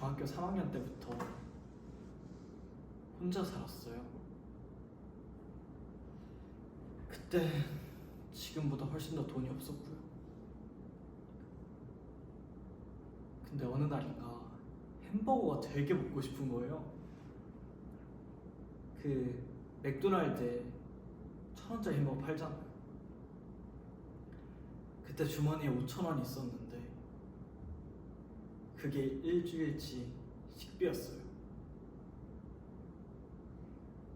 중학교 3학년 때부터 혼자 살았어요. 그때 지금보다 훨씬 더 돈이 없었고요. 근데 어느 날인가 햄버거가 되게 먹고 싶은 거예요. 그 맥도날드에 천 원짜리 햄버거 팔잖아요. 그때 주머니에 5천 원이 있었는데 그게 일주일치 식비였어요.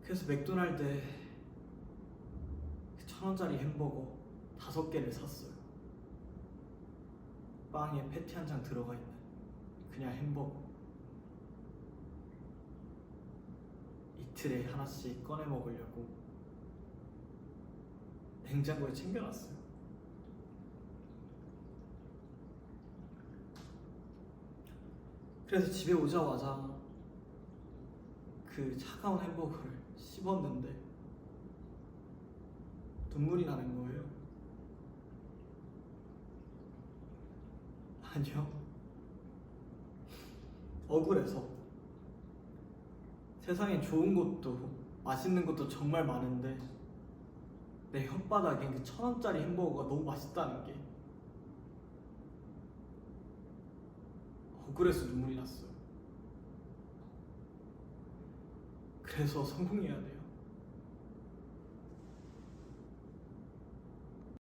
그래서 맥도날드에 그 천 원짜리 햄버거 다섯 개를 샀어요. 빵에 패티 한 장 들어가 있는 그냥 햄버거. 이틀에 하나씩 꺼내 먹으려고 냉장고에 챙겨놨어요. 그래서 집에 오자마자 그 차가운 햄버거를 씹었는데 눈물이 나는 거예요. 아니요. 억울해서 세상에 좋은 것도 맛있는 것도 정말 많은데 내 혓바닥에 그 천 원짜리 햄버거가 너무 맛있다는 게 억울해서 눈물이 났어요. 그래서 성공해야 돼요.